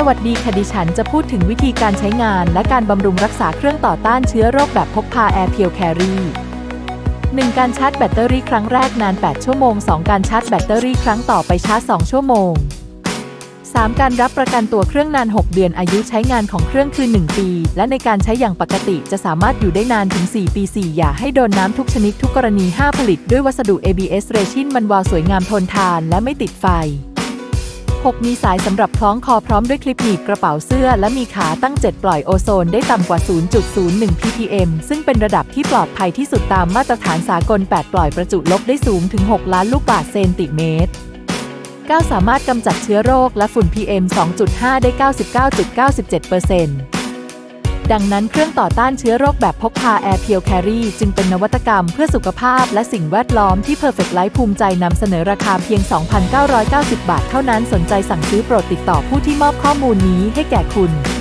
สวัสดีค่ะดิฉันจะพูดถึงวิธีการใช้งานและการบำรุงรักษาเครื่องต่อต้านเชื้อโรคแบบพกพา Air Pure Carry 1. การชาร์จแบตเตอรี่ครั้งแรกนาน 8 ชั่วโมง 2. การชาร์จแบตเตอรี่ครั้งต่อไปชาร์จ 2 ชั่วโมง 3. การรับประกันตัวเครื่องนาน 6 เดือนอายุใช้งานของเครื่องคือ 1 ปี และในการใช้อย่างปกติจะสามารถอยู่ได้นานถึง 4 ปี 4 อย่าให้โดนน้ำทุกชนิดทุกกรณี 5 ผลิตด้วยวัสดุ ABS เรชินมันวาวสวยงามทนทานและไม่ติดไฟ 6 มีสายสำหรับคล้องคอพร้อมด้วยคลิปหนีบกระเป๋าเสื้อ และมีขาตั้ง 7 ปล่อยโอโซนได้ต่ำกว่า 0.01 ppm ซึ่งเป็นระดับที่ปลอดภัยที่สุดตามมาตรฐานสากล 8 ปล่อยประจุลบได้สูงถึง 6 ล้านลูกบาศก์เซนติเมตร9สามารถกำจัดเชื้อโรคและฝุ่น PM 2.5 ได้ 99.97% ดังนั้นเครื่องต่อต้านเชื้อโรคแบบพกพา Air Pure Carry จึงเป็นนวัตกรรมเพื่อสุขภาพและสิ่งแวดล้อมที่ Perfect Life ภูมิใจนำเสนอราคาเพียง 2,990 บาทเท่านั้นสนใจสั่งซื้อโปรดติดต่อผู้ที่มอบข้อมูลนี้ให้แก่คุณ